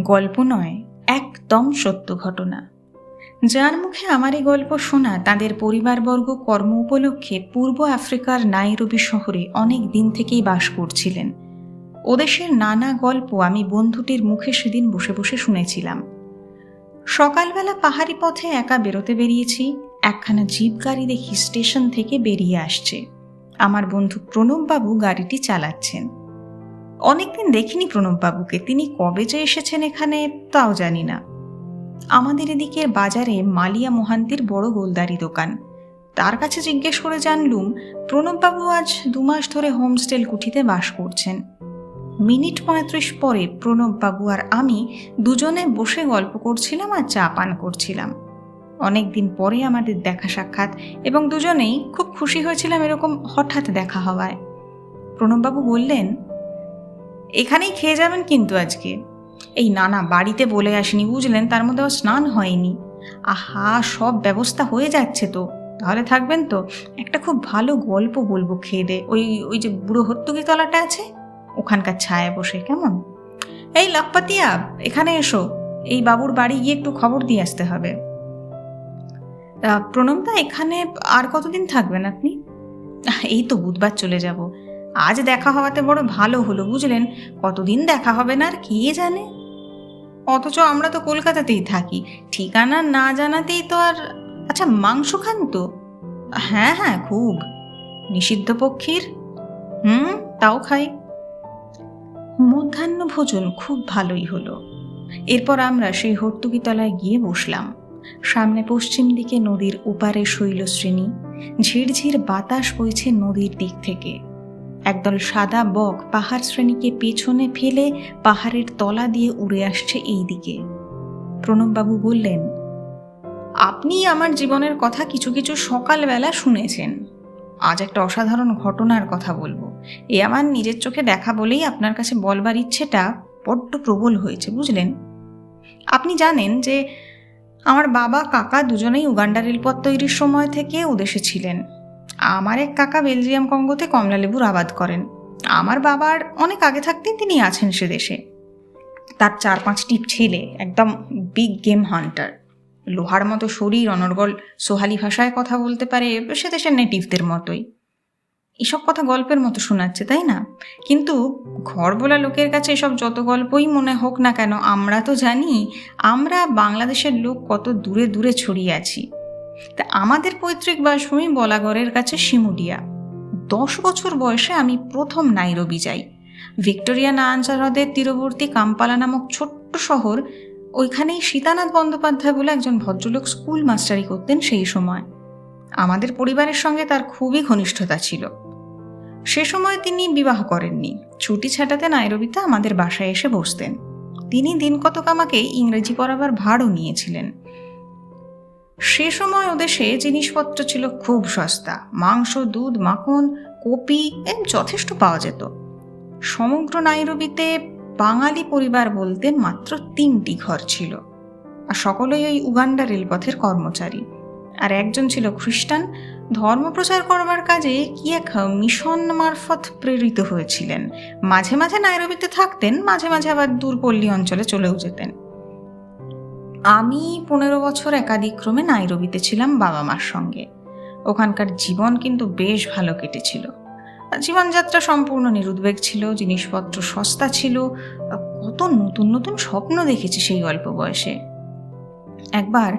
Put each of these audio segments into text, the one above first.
গল্প নয়, একদম সত্য ঘটনা। যার মুখে আমার এই গল্প শোনা তাদের পরিবারবর্গ কর্ম উপলক্ষে পূর্ব আফ্রিকার নাইরবি শহরে অনেক দিন থেকেই বাস করছিলেন। ওদেশের নানা গল্প আমি বন্ধুটির মুখে সেদিন বসে বসে শুনেছিলাম। সকালবেলা পাহাড়ি পথে একা বেরোতে বেরিয়েছি, একখানা জিপ গাড়ি দেখি স্টেশন থেকে বেরিয়ে আসছে। আমার বন্ধু প্রণববাবু গাড়িটি চালাচ্ছেন। অনেকদিন দেখিনি প্রণববাবুকে। তিনি কবে যে এসেছেন এখানে তাও জানি না। আমাদের এদিকের বাজারে মালিয়া মোহান্তির বড় গোলদারি দোকান। তার কাছে জিজ্ঞেস করে জানলুম, প্রণববাবু আজ দু মাস ধরে হোমস্টেল কুঠিতে বাস করছেন। মিনিট পঁয়ত্রিশ পরে প্রণববাবু আর আমি দুজনে বসে গল্প করছিলাম আর চা পান করছিলাম। অনেক দিন পরে আমাদের দেখা সাক্ষাৎ এবং দুজনেই খুব খুশি হয়েছিলাম এরকম হঠাৎ দেখা হওয়ায়। প্রণববাবু বললেন এখানেই খেয়ে যাবেন কিন্তু আজকে। এই না না বাড়িতে বলে আসিনি, বুঝলেন? তার মধ্যে আবার স্নান হয়নি। আহা, সব ব্যবস্থা হয়ে যাচ্ছে তো। তাহলে থাকবেন তো? একটা খুব ভালো গল্প বলব খেয়ে দে। ওই ওই যে বুড়ো হত্তুকি তলাটা আছে? ওখানকার ছায়া বসে, কেমন? এই লাখপাতিয়া, এখানে এসো। এই বাবুর বাড়ি গিয়ে একটু খবর দিয়ে আসতে হবে। প্রণবদা এখানে আর কতদিন থাকবেন আপনি? এই তো বুধবার চলে যাব। আজ দেখা হওয়াতে বড় ভালো হলো, বুঝলেন? কতদিন দেখা হবে না আর কে জানে? অথচ আমরা তো কলকাতাতেই থাকি, ঠিকানা না জানাতেই তো আর আচ্ছা মাংস খান তো? হ্যাঁ হ্যাঁ খুব। নিষিদ্ধ পক্ষীর? হুম, তাও খাই। মধ্যাহ্ন ভোজন খুব ভালোই হলো। এরপর আমরা সেই হর্তুকিতলায় গিয়ে বসলাম। সামনে পশ্চিম দিকে নদীর ওপারে শৈলশ্রেণী, ঝিরঝির বাতাস বইছে নদীর দিক থেকে। একদল সাদা বক পাহাড় শ্রেণীকে পেছনে ফেলে পাহাড়ের তলা দিয়ে উড়ে আসছে এই দিকে প্রণববাবু বললেন, আপনি আমার জীবনের কথা কিছু কিছু সকালবেলা শুনেছেন। আজ একটা অসাধারণ ঘটনার কথা বলব। এ আমার নিজের চোখে দেখা বলেই আপনার কাছে বলবার ইচ্ছেটা বড্ড প্রবল হয়েছে, বুঝলেন? আপনি জানেন যে আমার বাবা, কাকা দুজনেই উগান্ডা রেলপথ তৈরির সময় থেকে ওদেশে ছিলেন। আমার এক কাকা বেলজিয়াম কঙ্গোতে কমলালেবুর আবাদ করেন। আমার বাবার অনেক আগে থাকতেই তিনি আছেন সে দেশে। তার চার পাঁচটি ছেলে, একদম বিগ গেম হান্টার লোহার মতো শরীর, অনর্গল সোহালি ভাষায় কথা বলতে পারে, সে দেশের নেটিভদের মতোই। এসব কথা গল্পের মতো শোনাচ্ছে, তাই না? কিন্তু ঘর বলা লোকের কাছে এসব যত গল্পই মনে হোক না কেন, আমরা তো জানি, আমরা বাংলাদেশের লোক কত দূরে দূরে ছড়িয়ে আছি। তা আমাদের পৈতৃক বাসভূমি বলাগড়ের কাছে শিমুডিয়া দশ বছর বয়সে আমি প্রথম নাইরবি যাই। ভিক্টোরিয়া নায়াঞ্চা হ্রদের তীরবর্তী কাম্পালা নামক ছোট্ট শহর, ওইখানেই সীতানাথ বন্দ্যোপাধ্যায় বলে একজন ভদ্রলোক স্কুল মাস্টারি করতেন সেই সময়। আমাদের পরিবারের সঙ্গে তার খুবই ঘনিষ্ঠতা ছিল। সে সময় তিনি বিবাহ করেননি। ছুটি ছাটাতে নাইরবিতে আমাদের বাসায় এসে বসতেন। তিনি দিন কতক আমাকে ইংরেজি পড়াবার ভাড়ও নিয়েছিলেন। সে সময় ওদেশে জিনিসপত্র ছিল খুব সস্তা। মাংস, দুধ, মাখন, কপি যথেষ্ট পাওয়া যেত। সমগ্র নাইরবিতে বাঙালি পরিবার বলতে মাত্র তিনটি ঘর ছিল। আর সকলেই ওই উগান্ডা রেলপথের কর্মচারী। আর একজন ছিল খ্রিস্টান। ধর্মপ্রচার করবার কাজে কি এক মিশন মারফত প্রেরিত হয়েছিলেন। মাঝে মাঝে নাইরবিতে থাকতেন, মাঝে মাঝে আবার দূরপল্লী অঞ্চলে চলেও যেতেন। আমি পনেরো বছর একাধিক্রমে নাইরবিতে ছিলাম বাবা মার সঙ্গে। ওখানকার জীবন কিন্তু বেশ ভালো কেটেছিল। জীবনযাত্রা সম্পূর্ণ নিরুদ্বেগ ছিল, জিনিসপত্র সস্তা ছিল। কত নতুন নতুন স্বপ্ন দেখেছি সেই অল্প বয়সে। একবার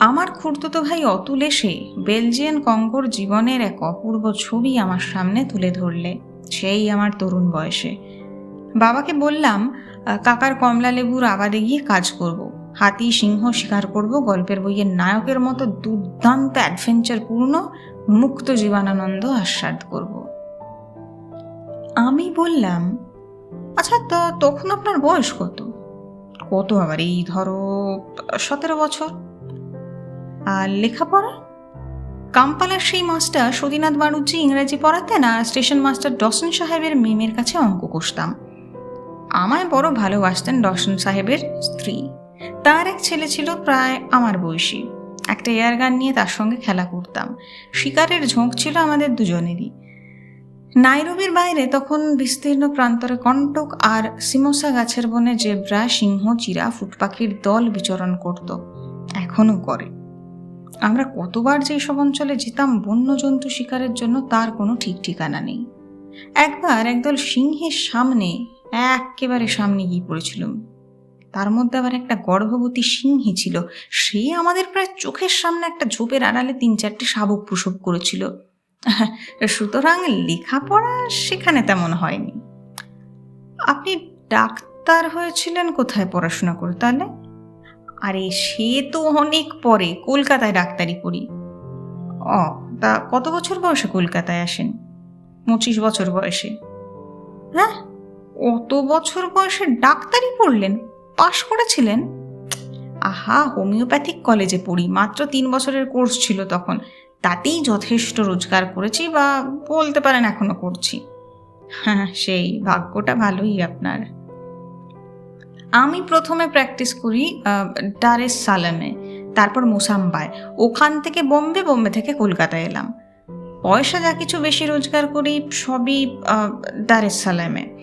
আমার খুড়তুতো ভাই অতুল এসে বেলজিয়ান কঙ্গোর জীবনের এক অপূর্ব ছবি আমার সামনে তুলে ধরলে, সেই আমার তরুণ বয়সে। বাবাকে বললাম, কাকার কমলা লেবুর আবাদে গিয়ে কাজ করব। হাতি সিংহ শিকার করব, গল্পের বইয়ের নায়কের মতো দুর্দান্ত অ্যাডভেঞ্চারপূর্ণ মুক্ত জীবনানন্দ আস্বাদ করব। আমি বললাম আচ্ছা তো তখন আপনার বয়স কত? কত আবার এই ধরো, সতেরো বছর। আর লেখাপড়া? কাম্পালার সেই মাস্টার সতীনাথ বাড়ুজ্জি ইংরেজি পড়াতেন আর স্টেশন মাস্টার ডসন সাহেবের মেমের কাছে অঙ্ক কষতাম আমায় বড় ভালোবাসতেন ডসন সাহেবের স্ত্রী। তার এক ছেলে ছিল প্রায় আমার বয়সী। একটা এয়ার গান নিয়ে তার সঙ্গে খেলা করতাম। শিকারের ঝোঁক ছিল আমাদের দুজনেরই। নাইরবির বাইরে তখন বিস্তীর্ণ প্রান্তরে কণ্টক আর সিমোসা গাছের বনে জেব্রা, সিংহ চিরা ফুটপাখির দল বিচরণ করত। এখনও করে। আমরা কতবার যে সব অঞ্চলে যেতাম, বন্যজন্তু শিকারের জন্য তার কোনো ঠিক ঠিকানা নেই। একবার একদল সিংহের সামনে, একেবারে সামনে গিয়ে পড়েছিলাম। তার মধ্যে আবার একটা গর্ভবতী সিংহী ছিল। সে আমাদের প্রায় চোখের সামনে একটা ঝোপের আড়ালে তিন চারটে শাবক প্রসব করেছিল। সুতরাং লেখাপড়া সেখানে তেমন হয়নি। আপনি ডাক্তার হয়েছিলেন কোথায় পড়াশোনা করে তাহলে? আরে সে তো অনেক পরে কলকাতায় ডাক্তারি পড়ি। ও, তা কত বছর বয়সে কলকাতায় আসেন? পঁচিশ বছর বয়সে। হ্যাঁ অত বছর বয়সে ডাক্তারি পড়লেন? পাশ করেছিলেন? আহা, হোমিওপ্যাথিক কলেজে পড়ি। মাত্র তিন বছরের কোর্স ছিল তখন। তাতেই যথেষ্ট রোজগার করেছি বা বলতে পারেন এখনও করছি। হ্যাঁ সেই ভাগ্যটা ভালোই আপনার। আমি প্রথমে প্র্যাকটিস করি ডারেস সালামে, তারপর মোসাম্বায়। ওখান থেকে বোম্বে বোম্বে থেকে কলকাতায় এলাম। পয়সা যা কিছু বেশি রোজগার করি, সবই দারেস সালামে।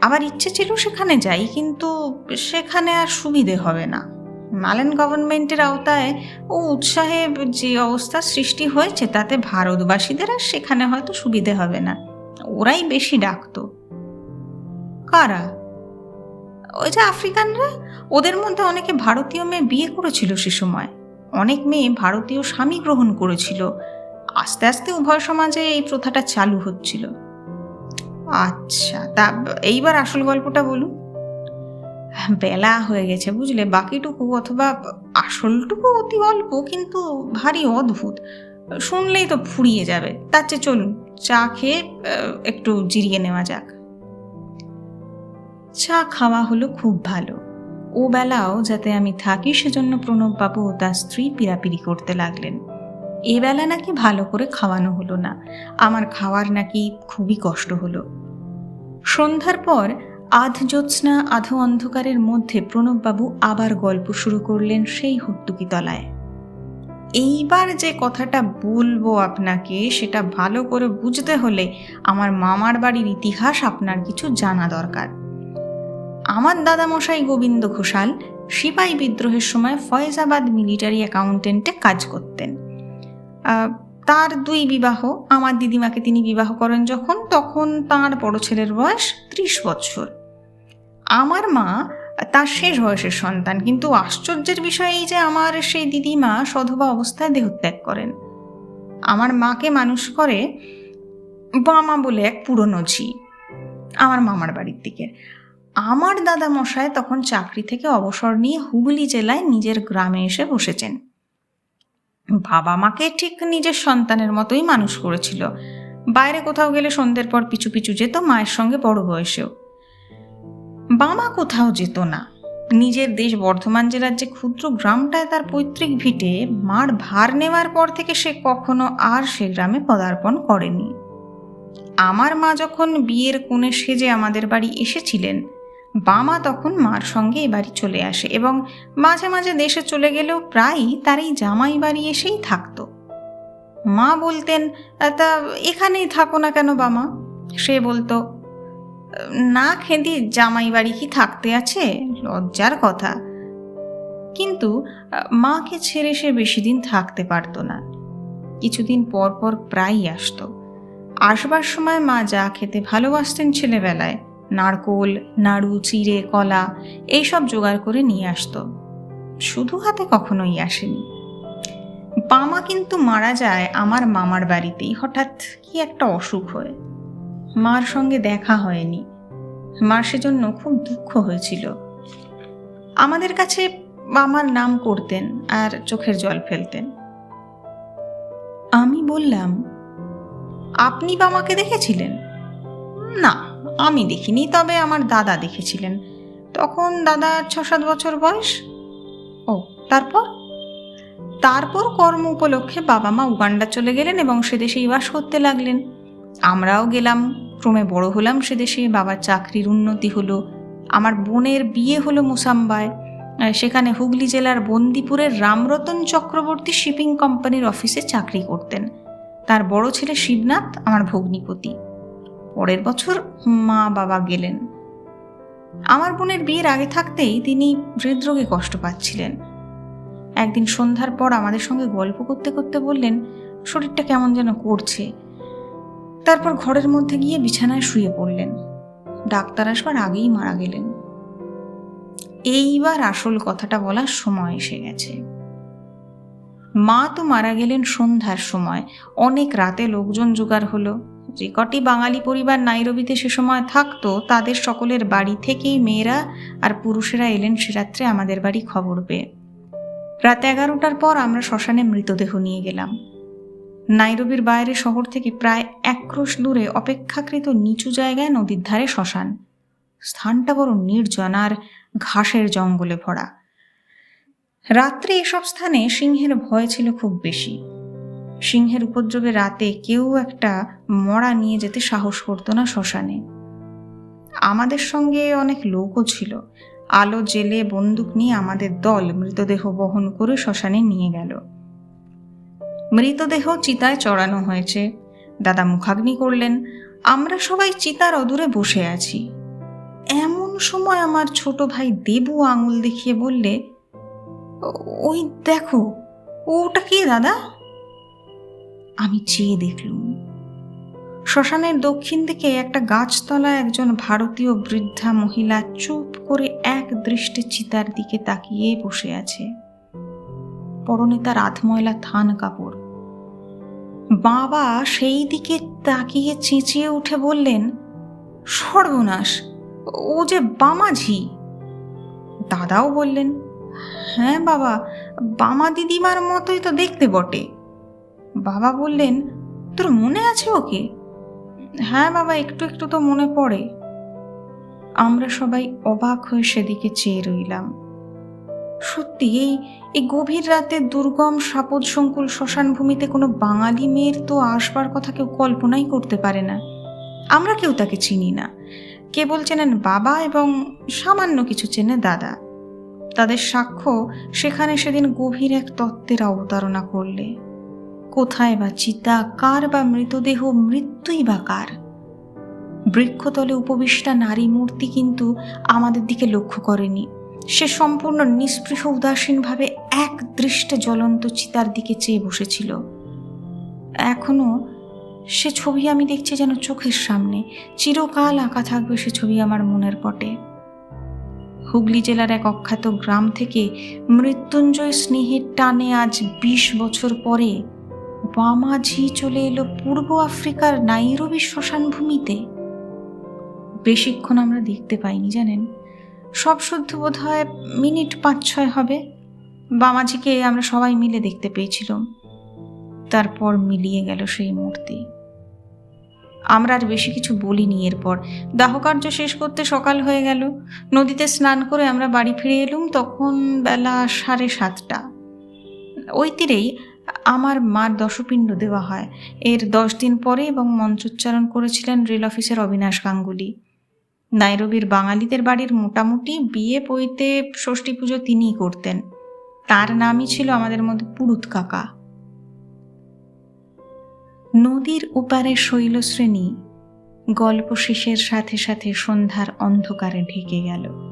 আবার ইচ্ছে ছিল সেখানে যাই, কিন্তু সেখানে আর সুবিধে হবে না। মালেন গভর্নমেন্টের আওতায় ও উৎসাহে যে অবস্থা সৃষ্টি হয়েছে, তাতে ভারতবাসীদের আর সেখানে হয়তো সুবিধে হবে না। ওরাই বেশি ডাকতো। কারা? ওই যে আফ্রিকানরা? ওদের মধ্যে অনেকে ভারতীয় মেয়ে বিয়ে করেছিল সে সময়। অনেক মেয়ে ভারতীয় স্বামী গ্রহণ করেছিল। আস্তে আস্তে উভয় সমাজে এই প্রথাটা চালু হচ্ছিল। আচ্ছা তা এইবার আসল গল্পটা বলুন। বেলা হয়ে গেছে, বুঝলে? বাকিটুকু অথবা আসলটুকু অতি অল্প, কিন্তু ভারী অদ্ভুত। শুনলেই তো ফুরিয়ে যাবে। তার চেয়ে চলুন, চা খেয়ে একটু জিরিয়ে নেওয়া যাক। চা খাওয়া হলো খুব ভালো। ও বেলাও যাতে আমি থাকি, সেজন্য প্রণববাবু ও তার স্ত্রী পিরাপিরি করতে লাগলেন। এ বেলা নাকি ভালো করে খাওয়ানো হলো না। আমার খাওয়ার নাকি খুবই কষ্ট হলো। সন্ধ্যার পর আধ জ্যোৎস্না, আধো অন্ধকারের মধ্যে প্রণববাবু আবার গল্প শুরু করলেন সেই তলায় এইবার যে কথাটা বলব আপনাকে, সেটা ভালো করে বুঝতে হলে আমার মামার বাড়ির ইতিহাস আপনার কিছু জানা দরকার। আমার দাদামশাই গোবিন্দ ঘোষাল সিপাহী বিদ্রোহের সময় ফয়জাবাদ মিলিটারি অ্যাকাউন্টেন্টে কাজ করতেন। তার দুই বিবাহ, আমার দিদিমাকে তিনি বিবাহ করেন যখন, তখন তার বড় ছেলের বয়স ত্রিশ বছর। আমার মা তার শেষ বয়সের সন্তান, কিন্তু আশ্চর্যের বিষয় এই যে আমার সেই দিদিমা সধবা অবস্থায় দেহত্যাগ করেন। আমার মাকে মানুষ করে বামা বলে এক পুরনো ঝি, আমার মামার বাড়ির দিকে। আমার দাদা মশাই তখন চাকরি থেকে অবসর নিয়ে হুগলি জেলায় নিজের গ্রামে এসে বসেছেন। বাবা মাকে ঠিক নিজের সন্তানের মতোই মানুষ করেছিল। বাইরে কোথাও গেলে সন্ধ্যের পর পিছু পিছু যেত মায়ের সঙ্গে বড় বয়সেও। বাবা কোথাও যেত না। নিজের দেশ বর্ধমান জেলার যে ক্ষুদ্র গ্রামটায় তার পৈতৃক ভিটে মার ভার নেওয়ার পর থেকে সে কখনো আর সে গ্রামে পদার্পণ করেনি। আমার মা যখন বিয়ের কোণে সেজে আমাদের বাড়ি এসেছিলেন বামা তখন মার সঙ্গে এ বাড়ি চলে আসে এবং মাঝে মাঝে দেশে চলে গেলেও প্রায়ই তার এই জামাই বাড়ি এসেই থাকতো। মা বলতেন, তা এখানেই থাকো না কেন বামা? সে বলতো, না খেদি জামাই বাড়ি কি থাকতে আছে? লজ্জার কথা। কিন্তু মাকে ছেড়ে সে বেশি দিন থাকতে পারতো না। কিছুদিন পর পর প্রায়ই আসতো। আসবার সময় মা যা খেতে ভালোবাসতেন ছেলেবেলায়। নারকোল, নাড়ু, চিড়ে, কলা এইসব জোগাড় করে নিয়ে আসতো। শুধু হাতে কখনোই আসেনি। বামা কিন্তু মারা যায় আমার মামার বাড়িতেই। হঠাৎ কি একটা অসুখ হয়ে। মার সঙ্গে দেখা হয়নি। মার সেজন্য খুব দুঃখ হয়েছিল। আমাদের কাছে আমার নাম করতেন আর চোখের জল ফেলতেন। আমি বললাম, আপনি বামাকে দেখেছিলেন? না। আমি দেখিনি, তবে আমার দাদা দেখেছিলেন। তখন দাদা ছ সাত বছর বয়স। ও, তারপর? তারপর কর্ম উপলক্ষে বাবা মা উগান্ডা চলে গেলেন এবং সে দেশেই বাস করতে লাগলেন। আমরাও গেলাম, ক্রমে বড় হলাম সে দেশে বাবার চাকরির উন্নতি হলো, আমার বোনের বিয়ে হলো মুসাম্বায়। সেখানে হুগলি জেলার বন্দিপুরের রামরতন চক্রবর্তী শিপিং কোম্পানির অফিসে চাকরি করতেন। তার বড় ছেলে শিবনাথ, আমার ভগ্নিপতি। পরের বছর মা বাবা গেলেন। আমার বোনের বিয়ের আগে থাকতেই তিনি হৃদরোগে কষ্ট পাচ্ছিলেন। একদিন সন্ধ্যার পর আমাদের সঙ্গে গল্প করতে করতে বললেন, শরীরটা কেমন যেন করছে। তারপর ঘরের মধ্যে গিয়ে বিছানায় শুয়ে পড়লেন। ডাক্তার আসবার আগেই মারা গেলেন। এইবার আসল কথাটা বলার সময় এসে গেছে। মা তো মারা গেলেন সন্ধ্যার সময়। অনেক রাতে লোকজন জোগাড় হলো। যে কটি বাঙালি পরিবার নাইরবিতে সে সময় থাকতো, তাদের সকলের বাড়ি থেকেই মেয়েরা আর পুরুষেরা এলেন সে রাত্রে আমাদের বাড়ি খবর পেয়ে। রাত এগারোটার পর আমরা শ্মশানে মৃতদেহ নিয়ে গেলাম। নাইরবির বাইরে শহর থেকে প্রায় এক ক্রোশ দূরে অপেক্ষাকৃত নিচু জায়গায় নদীর ধারে শ্মশান। স্থানটা বড় নির্জন আর ঘাসের জঙ্গলে ভরা। রাত্রে এসব স্থানে সিংহের ভয় ছিল খুব বেশি। সিংহের উপদ্রবে রাতে কেউ একটা মরা নিয়ে যেতে সাহস করতো না শ্মশানে। আমাদের সঙ্গে অনেক লোকও ছিল। আলো জেলে বন্দুক নিয়ে আমাদের দল মৃতদেহ বহন করে শ্মশানে নিয়ে গেল। মৃতদেহ চিতায় চড়ানো হয়েছে। দাদা মুখাগ্নি করলেন, আমরা সবাই চিতার অদূরে বসে আছি। এমন সময় আমার ছোট ভাই দেবু আঙুল দেখিয়ে বললে ওই দেখো, ওটা কে দাদা? আমি চেয়ে দেখলুম। শ্মশানের দক্ষিণ দিকে একটা গাছতলা একজন ভারতীয় বৃদ্ধা মহিলা চুপ করে এক দৃষ্টে চিতার দিকে তাকিয়ে বসে আছে। পরনে তার আধময়লা থান কাপড়। বাবা সেই দিকে তাকিয়ে চেঁচিয়ে উঠে বললেন, সর্বনাশ, ও যে বামাঝি। দাদাও বললেন হ্যাঁ বাবা, বামা দিদিমার মতোই তো দেখতে বটে। বাবা বললেন, তোর মনে আছে ওকে? হ্যাঁ বাবা, একটু একটু তো মনে পড়ে। আমরা সবাই অবাক হয়ে সেদিকে চেয়ে রইলাম। সত্যি, এই এই গভীর রাতে দুর্গম সাপদ সংকুল শ্মশান ভূমিতে কোনো বাঙালি মেয়ের তো আসবার কথা কেউ কল্পনাই করতে পারে না। আমরা কেউ তাকে চিনি না। কেবল চেনেন বাবা এবং সামান্য কিছু চেনে দাদা। তাদের সাক্ষ্য সেখানে সেদিন গভীর এক তত্ত্বের অবতারণা করলে। কোথায় বা চিতা, কার বা মৃতদেহ, মৃত্যুই বা কার? বৃক্ষতলে উপবিষ্টা নারী মূর্তি কিন্তু আমাদের দিকে লক্ষ্য করেনি। সে সম্পূর্ণ নিস্পৃহ উদাসীনভাবে এক দৃষ্টে জ্বলন্ত চিতার দিকে চেয়ে বসেছিল। এখনও সে ছবি আমি দেখছি যেন চোখের সামনে। চিরকাল আঁকা থাকবে সে ছবি আমার মনের পটে। হুগলি জেলার এক অখ্যাত গ্রাম থেকে মৃত্যুঞ্জয় স্নেহের টানে আজ বিশ বছর পরে বামাঝি চলে এলো পূর্ব আফ্রিকার নাইরবি শ্মশান ভূমিতে বেশিক্ষণ আমরা দেখতে পাইনি, জানেন? সব শুদ্ধ বোধ হয় মিনিট পাঁচ ছয় হবে। বামাজিকে আমরা সবাই মিলে দেখতে পেয়েছিলাম। তারপর মিলিয়ে গেল সেই মূর্তি। আমরা আর বেশি কিছু বলিনি এরপর। দাহকার্য শেষ করতে সকাল হয়ে গেল। নদীতে স্নান করে আমরা বাড়ি ফিরে এলুম তখন বেলা সাড়ে সাতটা। ওই তীরেই আমার মার দশপিণ্ড দেওয়া হয়। এর দশ দিন পরে এবং মঞ্চোচ্চারণ করেছিলেন রেল অফিসের অবিনাশ গাঙ্গুলি। নাইরবির বাঙালিদের বাড়ির মোটামুটি বিয়ে পইতে ষষ্ঠী পুজো তিনিই করতেন। তার নামই ছিল আমাদের মধ্যে পুরুত কাকা। নদীর ওপারে শৈলশ্রেণী গল্প শেষের সাথে সাথে সন্ধ্যার অন্ধকারে ঢেকে গেল।